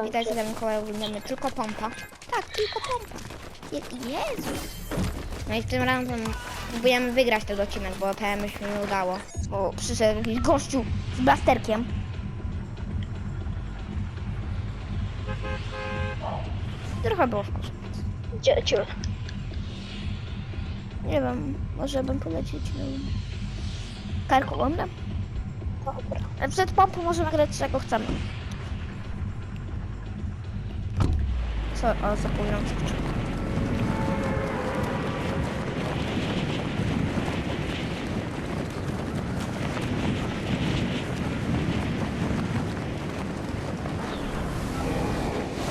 Witajcie za Mikołaj, oglądamy tylko pompa. Tak, tylko pompa. Je- Jezus. No i tym razem próbujemy wygrać ten odcinek, bo PM się nie udało. Bo przyszedł jakiś gościu z blasterkiem. Trochę było wkurzyć. Gdzie? Nie wiem, może bym polecieć na karkołomnem? Dobra. Przed pompą możemy grać czego chcemy. Co? O, zapomniałam skoczyć.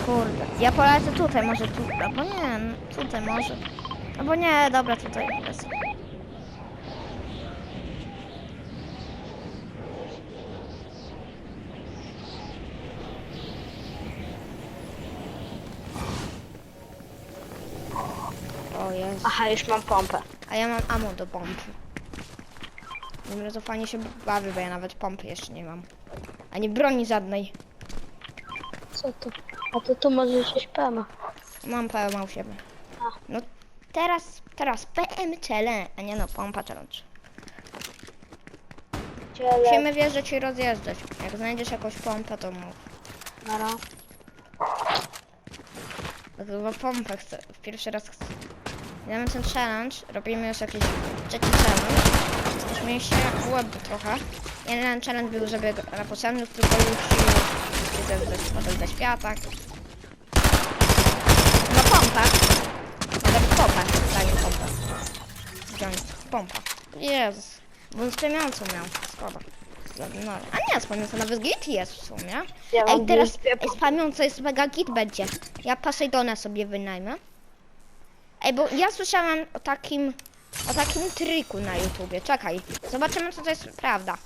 Kurde, ja polecę tutaj, może tu, albo nie, tutaj może. Albo nie, dobra, tutaj jest. O jest. Aha, już mam pompę. A ja mam ammo do pompy. Dobra, to fajnie się bawi, bo ja nawet pompy jeszcze nie mam. Ani broni żadnej. Co to? A to tu może coś PM. Mam PM u siebie. No teraz, teraz PM challenge, a nie no pompa challenge. Musimy wjeżdżać i rozjeżdżać. Jak znajdziesz jakąś pompę, to mów. Nara. Bo Chyba pompę chcę, pierwszy raz chcę. Mamy ten challenge, robimy już jakiś trzeci challenge. Już mieliście łeb trochę. Jeden challenge był, żeby potrzebnych tylko już potem ze, świata. No pompa. Być pompa, daj mi pompę. Wziąć pompa. Jezus. Bo z pieniądzą miał. Szkoda. No, a nie, z pamięci nawet git jest w sumie. Ja Ej, teraz ej, z jest mega git będzie. Ja Poseidona sobie wynajmę. Ej, bo ja słyszałam o takim, o takim triku na YouTubie. Czekaj, zobaczymy co to jest prawda.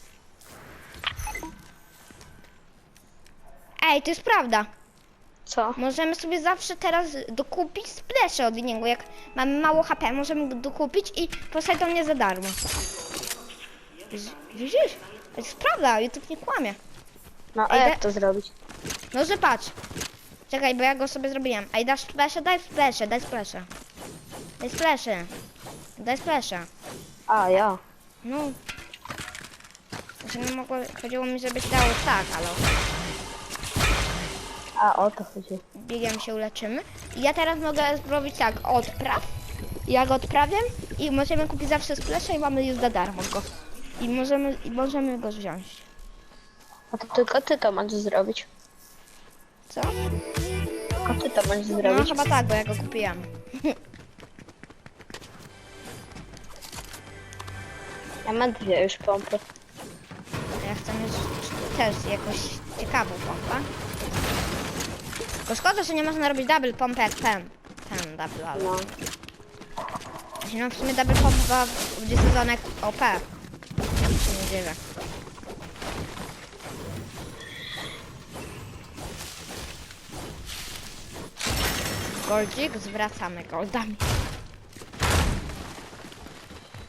Ej, to jest prawda. Co? Możemy sobie zawsze teraz dokupić splesze od niego. Jak mamy mało HP, możemy go dokupić i Poseidon nie za darmo. Widzisz? Widzisz? To jest prawda, YouTube nie kłamie. No a Ej, jak da- to zrobić? No że patrz. Czekaj, bo ja go sobie zrobiłem. Ej, dasz splesze? Daj splesze, daj splesze. Daj splesze. Daj. A, ja. No. Znaczy, no mogło, chodziło mi, żebyś dało tak, ale A, o to chodzi. biegiem się uleczymy. I ja teraz mogę zrobić tak, odpraw. Ja go odprawiam i możemy kupić zawsze splesze i mamy już za darmo go. I możemy, i możemy go wziąć. A to tylko ty to możesz zrobić. Co? Tylko ty to możesz No zrobić. chyba tak, bo ja go kupiłam. Ja mam dwie już pompy. Ja chcę mieć też jakąś ciekawą pompę. Tylko szkoda, że nie można robić double pompy jak ten. Ten double, ale... No. Znaczy, no w sumie double pompa w sezonek OP. Ja się nie dziwię. Goldzik, zwracamy goldami.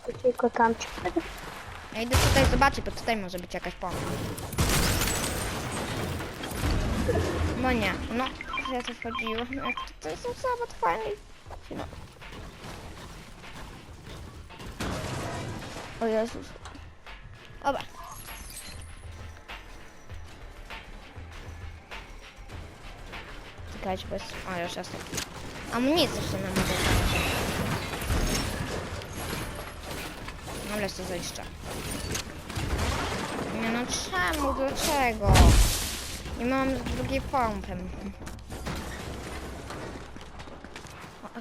To tylko tam Ja idę tutaj zobaczyć, bo tutaj może być jakaś pompa. No nie, no, ja to wchodziło. Jak to jest osoba, to. No. O Jezus. Dobra. Czekajcie, jest... O, już jestem. Amunicję w sumie mogę No lecę zejścia. Nie no czemu? Dlaczego? Nie mam drugiej pompy.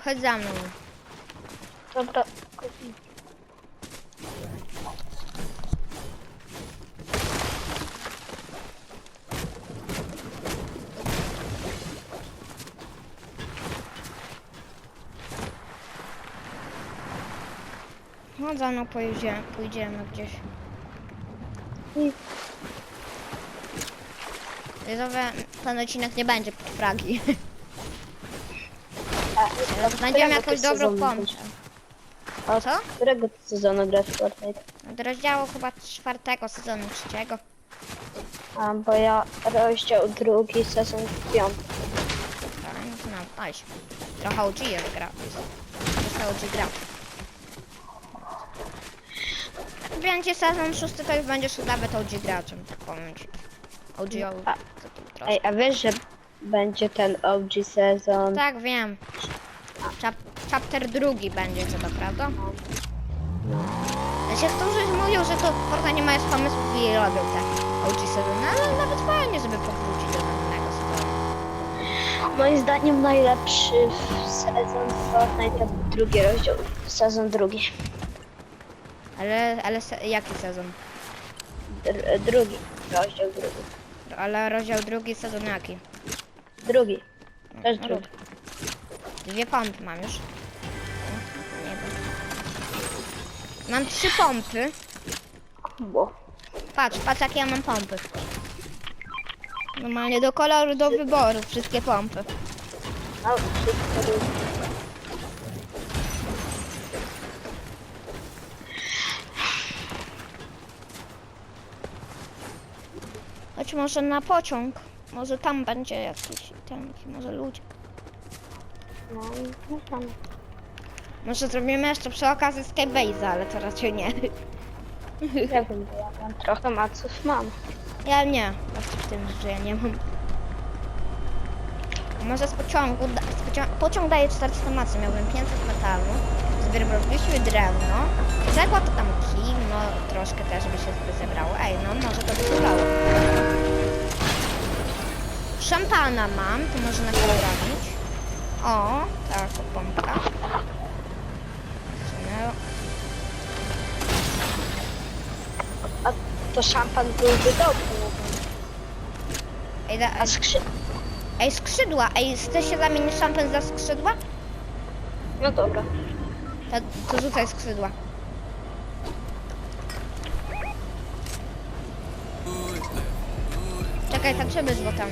Chodź za mną. Dobra. Chodź za mną pójdziemy, pójdziemy gdzieś. Widzowie, ten odcinek nie będzie pod fragi. A, Znajdziemy jakąś dobrą pompę. A Co? którego ty sezonu grasz w Fortnite? Od rozdziału chyba czwartego sezonu trzeciego. A, bo ja rozdział drugi, sezon piąty. Tak, no to nam, aś. Trochę OG jest gra. To OG gra. Jak będzie sezon szósty, to już będziesz nawet OG graczem, tak powiem ci. OG, A, tu troszkę. Ej, a wiesz, że będzie ten OG sezon? Tak, wiem. Chap chapter drugi będzie co to, prawda? Znaczy, którzy mówią, że to Fortnite nie ma już pomysłów i robią te OG sezony, ale nawet fajnie, żeby powrócić do normalnego sezonu. Moim zdaniem najlepszy sezon Fortnite to drugi rozdział, sezon drugi. Ale, ale se jaki sezon? Dr drugi, rozdział drugi. Ale rozdział drugi, sezon jaki? Drugi, też No, drugi. Dwie pompy mam już. Nie wiem. Mam trzy pompy. Bo. Patrz, patrz jakie ja mam pompy. Normalnie do koloru, do wyboru, wszystkie pompy. No, wszystko może na pociąg. Może tam będzie jakiś ten, może ludzie. No, no tam. Może zrobimy jeszcze przy okazji Skybase'a, ale to raczej nie. Ja wiem, bo ja mam trochę maców mam. Ja nie, właśnie w tym, że ja nie mam. Może z pociągu, da- z pociąg daje 400 macy, miałbym 500 metalu, zbierobiliśmy drewno, zakład to tam kij, no troszkę też by się zebrało, ej no może to by się udało. Szampana mam, to może na robić. O, tak, pompka. A to szampan byłby dobry. Ej, da, A skrzy... ej skrzydła, ej chce się zamienić szampan za skrzydła? No dobra. To, to rzucaj skrzydła. Czekaj, tak żeby bo tam.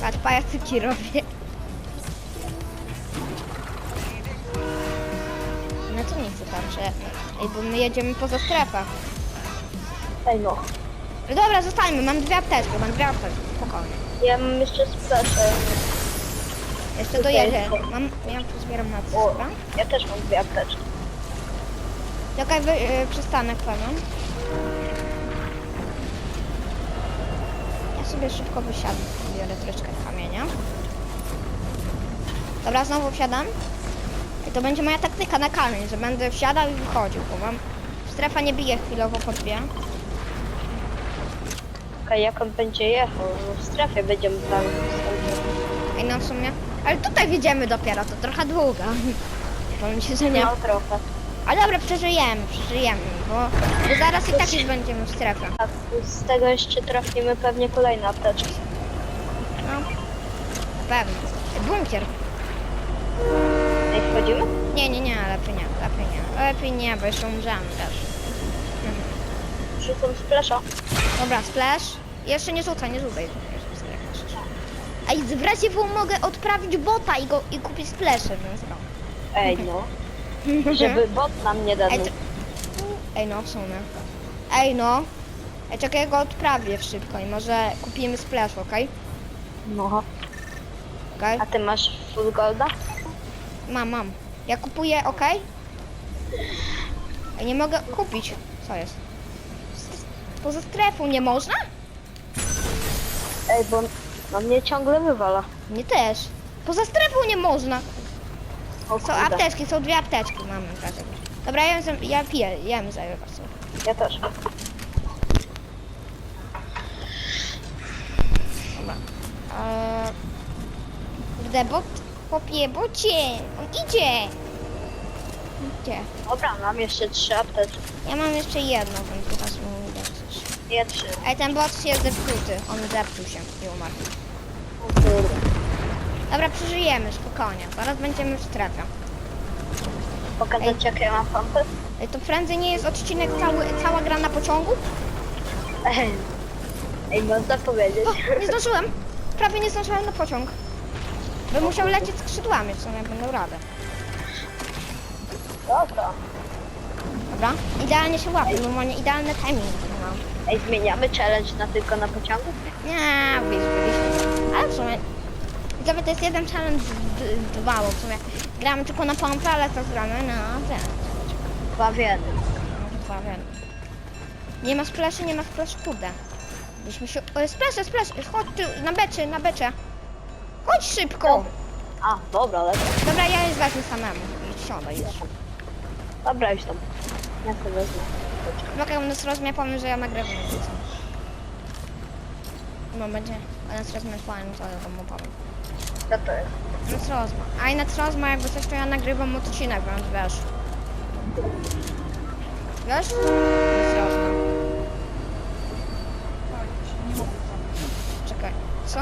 Patrz, pajacyki robię. No to nie chcę tam, że... Ej, bo my jedziemy poza strefę. Ej no. Dobra, zostańmy, mam dwie apteczki, mam dwie apteczki, spokojnie. Ja mam jeszcze splaszę. Jeszcze jest- Mam, ja tu zbieram na O, dobra? ja też mam dwie apteczki. Czekaj, wy, y, przystanek pewien. Ja sobie szybko wysiadam. Biorę troszkę kamienia. Dobra, znowu wsiadam. I to będzie moja taktyka na kamień, że będę wsiadał i wychodził, bo mam... Strefa nie bije chwilowo po dwie. Okej, jak on będzie jechał? No w strefie będziemy tam. Ej, no w sumie... Ale tutaj wjedziemy dopiero, to trochę długo. Powiem ci, że nie. No trochę. Ale dobra, przeżyjemy, przeżyjemy, bo, bo zaraz i tak już będziemy w strefie. Z tego jeszcze trafimy pewnie kolejne apteczki. No, pewnie. Bunkier. Ej, wchodzimy? Nie, nie, nie, lepiej nie, lepiej nie. Lepiej nie, bo jeszcze umrzemy też. Rzucam splasza. Dobra, splash. Jeszcze nie rzucaj, nie rzucaj. Splash. Ej, w razie mogę odprawić bota i go i kupić splashem, więc no. Ej no. Żeby bot nam nie dał. Ej, to... Ej no, w sumie. Ej no. Ej, czekaj, ja go odprawię szybko i może kupimy splash, okej? No. Okej? A ty masz full golda? Mam, mam. Ja kupuję, okej? Ej, nie mogę kupić. Co jest? Poza strefą nie można? Ej, bo no mnie ciągle wywala. Nie też. Poza strefą nie można. O Są kurde. apteczki, są dwie apteczki mamy. Dobra, ja, jem, ja piję, jem zajmę was. Ja też. Dobra. Eee, Gdzie bot? Popie, bocie! On idzie! Idzie. Dobra, mam jeszcze trzy apteczki. Ja mam jeszcze jedną, więc teraz mu trzy. Ej, ten bot jest zepsuty. On zepsuł się i umarł. O kurde. Dobra, przeżyjemy, spokojnie. Zaraz będziemy w strefie. Pokazać jakie ja mam pompy? Ej, to prędzej nie jest odcinek cały, cała gra na pociągu? Ej. Ej, można powiedzieć. O, nie zdążyłem. Prawie nie zdążyłem na pociąg. Bym musiał lecieć skrzydłami, w sumie będę radę. Dobra. Dobra? Idealnie się łapie, normalnie idealny timing. Ej, zmieniamy challenge na tylko na pociągu? Nie, wyzbyliśmy. Ale w sumie... Widzowie, to jest jeden challenge d- dwa, bo w sumie gramy tylko na pompę, ale to gramy na ten. Dwa w jednym. No, dwa, wiem. Nie ma splashy, nie ma splash, kurde. Byśmy się... O, splash, splash, chodź tu, na becze, na becze. Chodź szybko. A, dobra, ale... Dobra, ja już wezmę samemu. I siadaj już. Dobra, już tam. Ja sobie wezmę. Mogę nas rozmia, powiem, że ja nagrywam. No będzie, nas rozmia fajnie, to ja wam opowiem. Co to jest? Nas. A i nas rozma, jakby coś, to ja nagrywam odcinek, więc wiesz. Wiesz? Nas. Czekaj, co?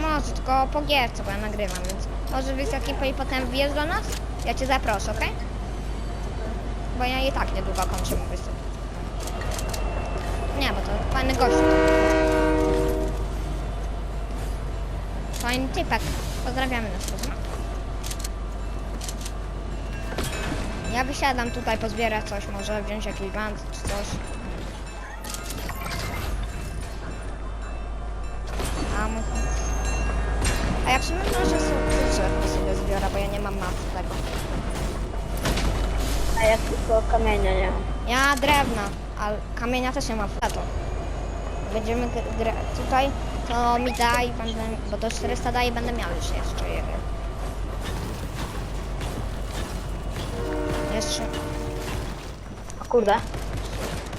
Może, tylko po gierce, bo ja nagrywam, więc może wyjść ekipę i potem wjeżdż do nas? Ja cię zaproszę, okej? Bo ja i tak niedługo kończymy występ. Nie, bo to fajny gościu. Fajny typek. Pozdrawiamy nas. pozdro. Ja wysiadam tutaj pozbierać coś, może wziąć jakiś band czy coś. Kamienia nie mam. Ja drewna, ale kamienia też nie ma w to. Będziemy gr- gra- tutaj, to mi daj, będę, bo do 400 daje będę miał już jeszcze jeden. Jeszcze, O kurde.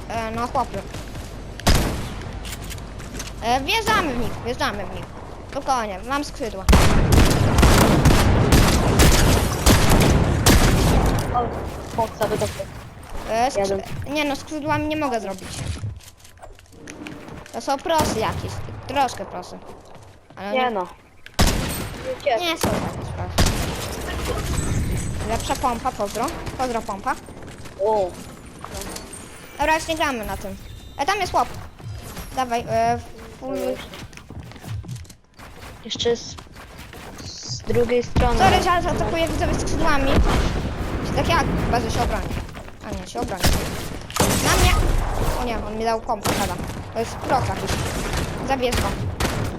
e, no chłopy. E, wjeżdżamy w nich, wjeżdżamy w nich. Spokojnie, mam skrzydła. O, boksa do. E, skrzy- nie no, skrzydłami nie mogę zrobić. To są prosy jakieś, troszkę prosy. Ale Nie no. Nie, Nie są takie sprawy. Lepsza pompa, pozdro. Pozdro pompa. O, Dobra, już nie gramy na tym. E, tam jest chłop. Dawaj, e, full... jeszcze z, z drugiej strony. Sorry, że atakuje widzowie skrzydłami. Tak jak? Że się obroni. A nie, się obroni. Na mnie! O nie, on mi dał pompę, pada. To jest proch jakiś. Zabierz go.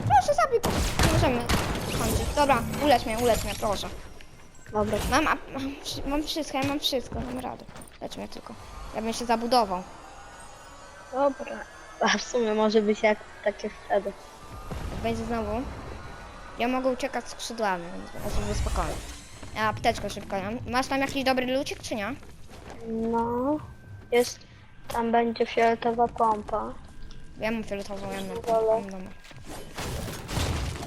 Proszę, zabij go. Nie możemy kończyć. Dobra, ulecz mnie, ulecz mnie, proszę. Dobra. Mam, a, mam, mam wszystko, ja mam wszystko, mam radę. Lecz mnie tylko. Ja bym się zabudował. Dobra. A w sumie może być jak takie wtedy. Będzie znowu. Ja mogę uciekać skrzydłami, więc ja sobie spokojnie. Ja apteczkę szybko. Masz tam jakiś dobry lucik, czy nie? No. Jest. Tam będzie fioletowa pompa. Ja mam fioletową. Dobra. Dobra.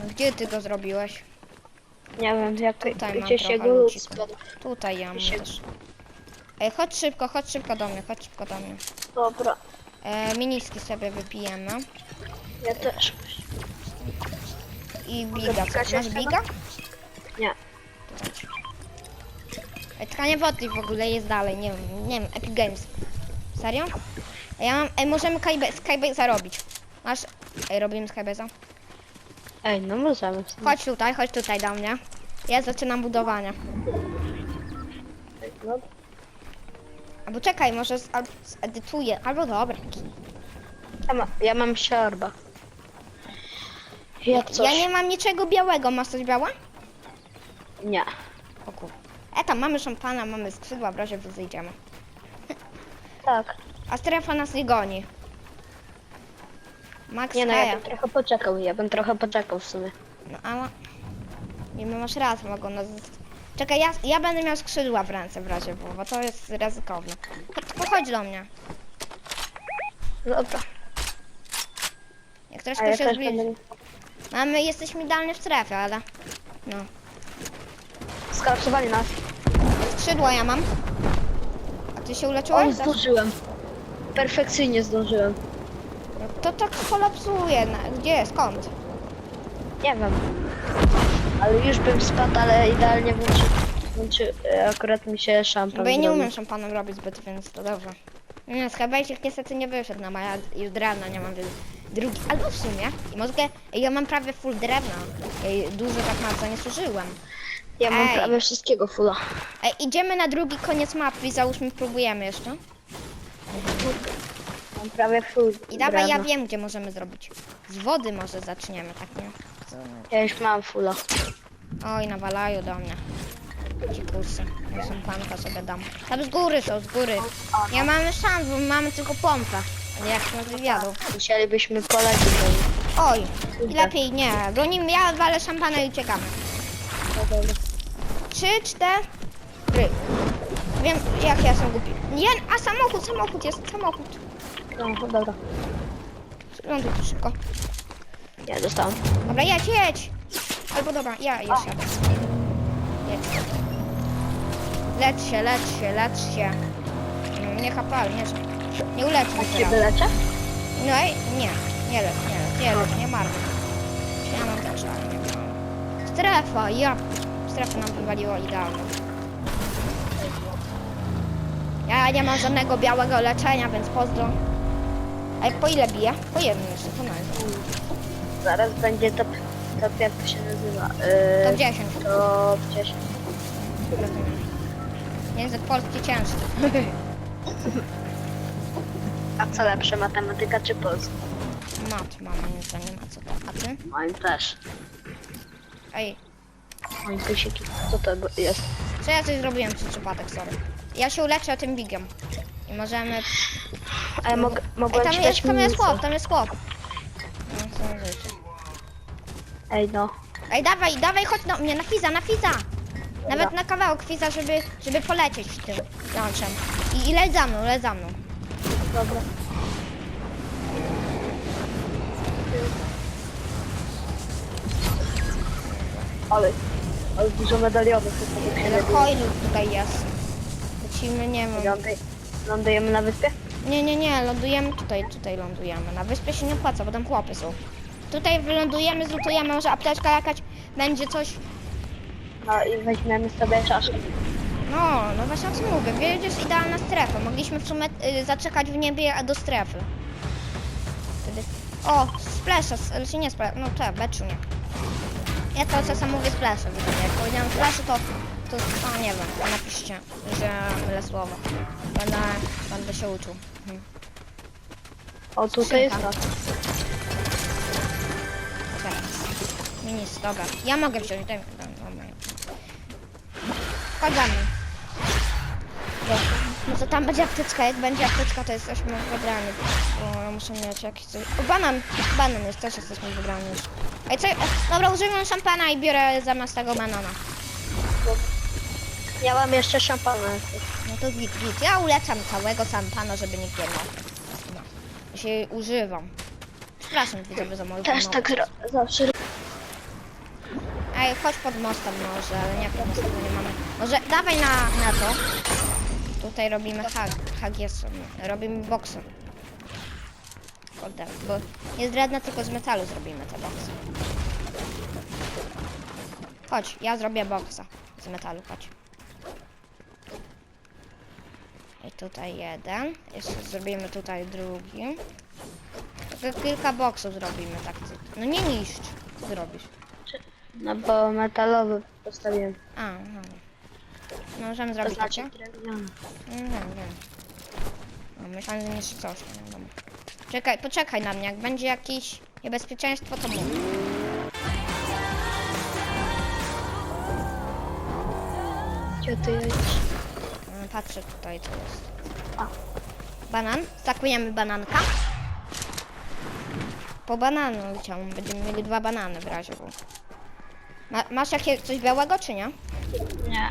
Gdzie ty go zrobiłeś? Nie wiem, jak Tutaj mam trochę lód lucika. spadł. Tutaj ja mam Się- też. Ej, chodź szybko, chodź szybko do mnie, chodź szybko do mnie. Dobra. E, miniski sobie wypijemy. Ja też. I biga. pikać Co, masz jeszcze? biga? Nie. Ej, tkanie wody w ogóle jest dalej, nie wiem, nie wiem, Epic Games. Serio? Ja mam, ej, możemy Skybe- Skybase zarobić. Masz, ej, robimy Skybase'a. Ej, no możemy. w sumie. Chodź tutaj, chodź tutaj do mnie. Ja zaczynam budowanie. No, Albo czekaj, może z, al- zedytuję, albo dobra. ja, ma, ja mam siorba. Jak coś. Ja nie mam niczego białego, masz coś białe? nie. O kur... E tam mamy szampana, mamy skrzydła, w razie wyjdziemy. Tak. A strefa nas nie goni. Max Nie no, ja bym trochę poczekał. Ja bym trochę poczekał w sumie. No ale... Nie no, masz rację, mogą nas... Czekaj, ja, ja będę miał skrzydła w ręce w razie, bo, bo to jest ryzykowne. Chodź, tylko chodź do mnie. Dobra. Jak A troszkę ja się też zbliży. będę... Mamy, jesteśmy idealnie w strefie, ale... No. Skalapsowali nas. Skrzydła ja mam. A ty się uleczyłeś? zdążyłem. Perfekcyjnie zdążyłem. No To tak kolapsuje. Na- Gdzie? Skąd? Nie wiem. Ale już bym spadł, ale idealnie włączy, włączy, e, akurat mi się szampan Bo ja nie zrobił. umiem szampanem robić zbyt, więc to dobrze. Nie, skarbajcik niestety nie wyszedł na moja już drewna, nie mam więc drugi. Albo w sumie, i mogę, ja mam prawie full drewna. Ej, Dużo tak bardzo nie służyłem. Ja mam Ej. prawie wszystkiego fulla. Ej, idziemy na drugi koniec mapy i załóżmy próbujemy jeszcze. Mam prawie full. I dawaj, ja drewna. wiem, gdzie możemy zrobić. Z wody może zaczniemy, tak nie? Ja już mam fulla. Oj, nawalają do mnie. Ci kursy. Ja są panka sobie dam. Tam z góry są, z góry. Nie mamy szans, bo mamy tylko pompę. Ale jak na wywiadu. Musielibyśmy polecieć. Oj, i lepiej nie. Bronimy, ja walę szampana i uciekamy. No dobra. Trzy, cztery. Wiem, jak ja jestem głupi. Nie, a samochód, samochód jest, samochód. No, dobra. Ląduj tu szybko. Ja dostałem. Dobra, jedź, jedź. Albo dobra, ja już jadę. Jedź. Lecz się, lecz się, lecz się. Mm, Nie kapal, nie, nie ulecz mnie A cię teraz. wyleczę? No i nie, nie lecz, nie lecz, nie lecz, nie marnuj. Ja mam też, ale nie. Strefa, ja. Strefę nam wywaliło idealnie. Ja nie mam żadnego białego leczenia, więc pozdro. A po ile bije? Po jednym jeszcze, to nawet. Zaraz będzie top, top jak to się nazywa? To Yy, 10. top 10. Rozumiem. Język polski ciężki. A co lepsze, matematyka czy polska? Mat mam, moim zdaniem, a co? A ty? Moim też. Ej, Moim pysiki. Co to jest? co ja coś zrobiłem przez przypadek, sorry. Ja się uleczę tym bigiem. I możemy... A ja mogę, Ej, mogłem tam jest, tam jest chłop, tam jest chłop. No, co życie. Ej no. Ej, dawaj, dawaj, chodź do mnie, na fiza, na fiza! Nawet na kawałek fiza, żeby, żeby polecieć tym launchem. I, I leć za mną, leć za mną. Dobra. Ale, ale dużo tak się robi. coilów tutaj jest. Lecimy, nie wiem. Lądy- Lądujemy na wyspie? Nie, nie, nie, lądujemy tutaj, tutaj lądujemy. Na wyspie się nie opłaca, bo tam chłopy są. Tutaj wylądujemy, zlutujemy, może apteczka jakaś, będzie coś. No i weźmiemy sobie czaszkę. No, no właśnie o co mówię, wiedziesz, idealna strefa. Mogliśmy w sumie y, zaczekać w niebie a do strefy. Wtedy... O, splasha, ale się nie splasha, no te, beczu nie. Ja to czasem mówię splasha, widzę, jak powiedziałem splasha, to, to, to nie wiem, napiszcie, że mylę słowo. Będę, będę się uczył. Mhm. O, tutaj jest Skrzynka. to. Minis, dobra. Ja mogę wziąć, daj, daj, daj, daj. Chodź za mną. Dobra. No to tam będzie apteczka, jak będzie apteczka, to jesteśmy wygrani. Bo ja muszę mieć jakiś coś... O, banan! Banan jest, też jesteśmy wygrani już. Ej, co... Dobra, używam szampana i biorę zamiast tego banana. Ja mam jeszcze szampana. No to git, git. Ja ulecam całego szampana, żeby nikt nie miał. No. Ja się używam. Przepraszam widzowie za moją Też tak zawsze. Ej, chodź pod mostem może, ale nie pod mostem nie mamy. Może dawaj na, na to. Tutaj robimy hag, hag jest, robimy boksy. Kurde, bo jest drewno, tylko z metalu zrobimy te boksy. Chodź, ja zrobię boksa z metalu, chodź. I tutaj jeden, jeszcze zrobimy tutaj drugi. Tylko kilka boksów zrobimy tak. No nie niszcz, co ty robisz? No bo metalowy postawiłem. A, no. No, możemy To zrobić znaczy takie? drewniany. Nie. No, myślałem, że jeszcze coś, nie. Czekaj, poczekaj na mnie, jak będzie jakieś niebezpieczeństwo, to mów. Gdzie ty jedziesz? Mm, Patrzę tutaj, co jest. A. Banan? Stakujemy bananka. Po bananu chciałam, będziemy mieli dwa banany w razie, bo... Ma, masz jakieś coś białego, czy nie? Nie.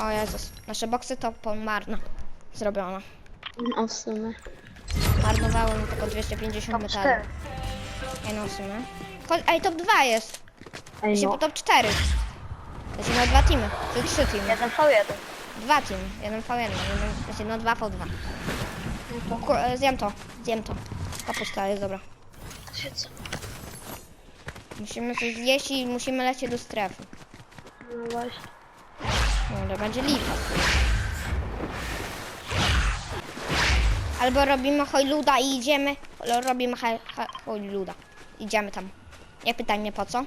O Jezus, nasze boksy to pomarno zrobione. No w sumie. Marnowało mi tylko 250 Top metalu. 4. Ej, no w sumie. Chodź, ej, top 2 jest. Ej Się no. po top 4. Jest na dwa teamy. To trzy teamy. Jeden V1. Dwa teamy. Jeden V1. Jeden, znaczy no dwa V2. No Ku, e, zjem to. Zjem to. Kapusta jest dobra. to się co? Musimy coś zjeść i musimy lecieć do strefy. No właśnie. To będzie lipa. Albo robimy hojluda i idziemy. Robimy hoj- hoj- hojluda. Idziemy tam. Ja pytam mnie po co?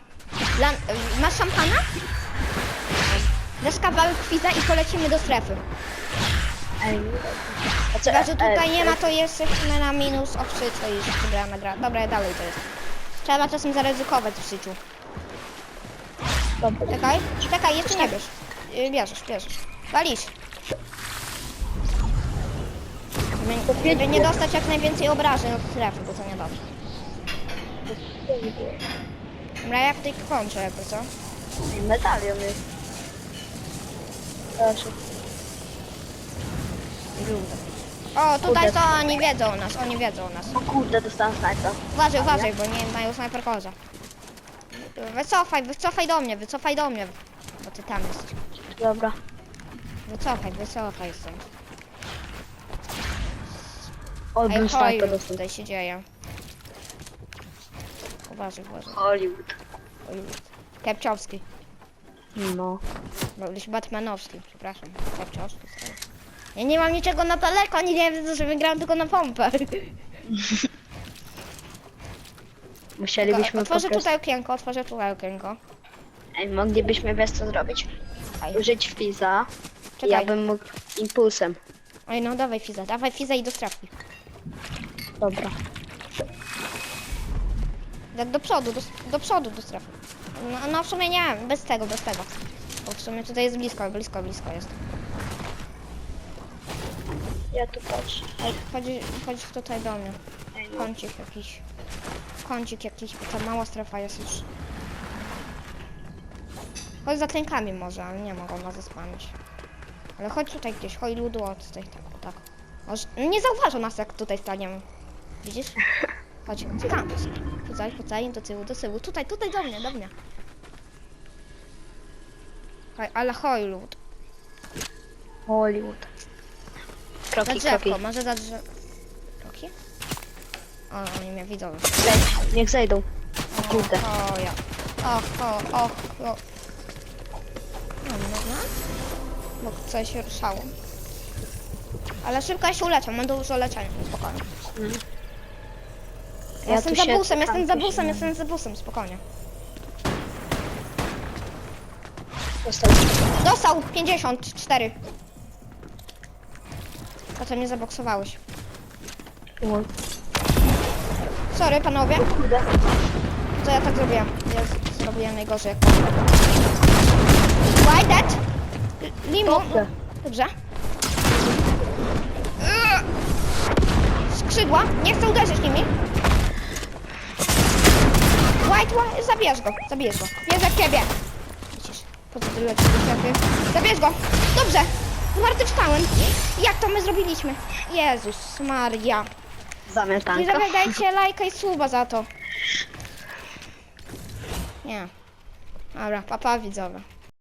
Lan y, masz szampana? Dasz kawałek kwiza i polecimy do strefy. A co, Chyba, że tutaj nie ma, to jesteśmy na minus o wszystko i już przegramy gra. Dobra, dalej to jest. Trzeba czasem zaryzykować w życiu. Dobra. Czekaj, czekaj, jeszcze nie bierz. Y, Bierzesz, bierzesz. Walisz. Żeby, nie dostać jak najwięcej obrażeń od strefy, bo to niedobrze. Dobra, ja tutaj kończę jakby co? Medalion jest. Proszę. O, tutaj to oni wiedzą o nas, oni wiedzą o nas. O kurde, dostałem snajpa. Uważaj, uważaj, bo nie mają snajper koza. Wycofaj, wycofaj do mnie, wycofaj do mnie. Bo ty tam jesteś. Dobra. Wycofaj, wycofaj stąd. O, Ej, dostał. tutaj się dzieje. Uważaj, uważaj. Hollywood. Oj, Kepciowski. No. No, już Batmanowski, przepraszam. Kepciowski, sorry. Ja nie mam niczego na daleko, ani nie wiem, że wygrałem tylko na pompę. Musielibyśmy po Otworzę prostu... tutaj okienko, otworzę tutaj okienko. Ej, moglibyśmy wiesz co zrobić? Użyć Fiza. Czekaj. Ja bym mógł impulsem. Ej, no dawaj Fiza, dawaj Fiza i do strefki. Dobra. Tak do przodu, do, do przodu do strefy. No, no w sumie nie, bez tego, bez tego. Bo w sumie tutaj jest blisko, blisko, blisko jest. Ja tu patrzę. Ej, chodź, chodź tutaj do mnie. Ej, no. Kącik jakiś. Kącik jakiś, bo ta mała strefa jest już. Chodź za klękami może, ale nie mogą nas zespamić. Ale chodź tutaj gdzieś, chodź ludu od tej, tak, tak. Może, nie zauważą nas jak tutaj staniemy. Widzisz? Chodź, tam. Tutaj, tutaj, do tyłu, do tyłu. Tutaj, tutaj do mnie, do mnie. Chodź, ale chodź lud. Hollywood. Za Kroki, kroki. drzewko, może za drzew... Kroki? O, oni mnie widzą już. Zejdź, niech zejdą. O kurde. O, ja. Och, o, och, o. Można? Bo coś się ruszało. Ale szybko ja się uleczę, mam dużo leczenia, spokojnie. Ja Ja jestem za busem, jestem za busem, nie- jestem za busem, spokojnie. Dostał. Dostał 54. Potem mnie zaboksowałeś. Sorry panowie, co ja tak zrobiłem? Ja zrobiłem najgorzej. jak Why that? Limu. Dobrze. Skrzydła, nie chcę uderzyć nimi. White one, zabierz go, zabierz go. Wierzę w ciebie. Widzisz, po co ty lecisz do? Zabierz go. Dobrze, zmartwychwstałem. Jak to my zrobiliśmy? Jezus Maria. Nie Zamietanka. zabierajcie lajka i suba za to. Nie. Dobra, papa widzowie.